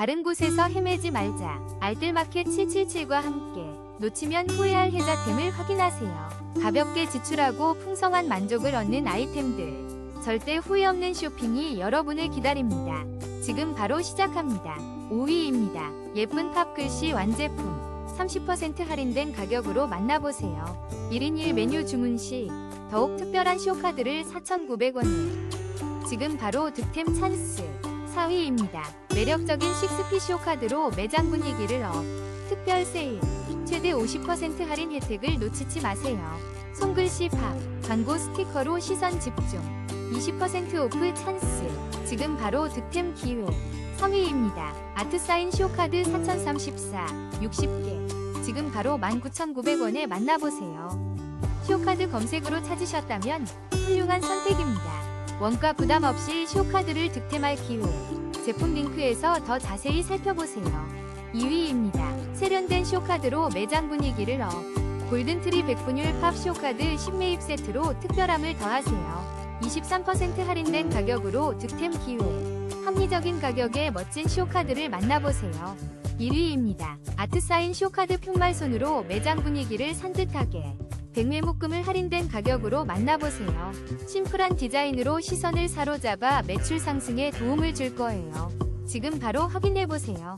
다른 곳에서 헤매지 말자. 알뜰마켓 777과 함께 놓치면 후회할 혜자템을 확인하세요. 가볍게 지출하고 풍성한 만족을 얻는 아이템들. 절대 후회 없는 쇼핑이 여러분을 기다립니다. 지금 바로 시작합니다. 5위입니다. 예쁜 팝글씨 완제품. 30% 할인된 가격으로 만나보세요. 1인 1 메뉴 주문 시 더욱 특별한 쇼카드를 4,900원에 지금 바로 득템 찬스 4위입니다. 매력적인 식스피 쇼 카드로 매장 분위기를 업 특별 세일 최대 50% 할인 혜택을 놓치지 마세요. 손글씨 팝 광고 스티커로 시선 집중 20% 오프 찬스 지금 바로 득템 기회 3위입니다. 아트사인 쇼카드 4034 60개 지금 바로 19,900원에 만나보세요. 쇼카드 검색으로 찾으셨다면 훌륭한 선택입니다. 원가 부담 없이 쇼카드를 득템할 기회. 제품 링크에서 더 자세히 살펴보세요. 2위입니다. 세련된 쇼카드로 매장 분위기를 업. 골든트리 백분율 팝 쇼카드 10매입 세트로 특별함을 더하세요. 23% 할인된 가격으로 득템 기회. 합리적인 가격에 멋진 쇼카드를 만나보세요. 1위입니다. 아트사인 쇼카드 푯말손으로 매장 분위기를 산뜻하게 100매 묶음을 할인된 가격으로 만나보세요. 심플한 디자인으로 시선을 사로잡아 매출 상승에 도움을 줄 거예요. 지금 바로 확인해보세요.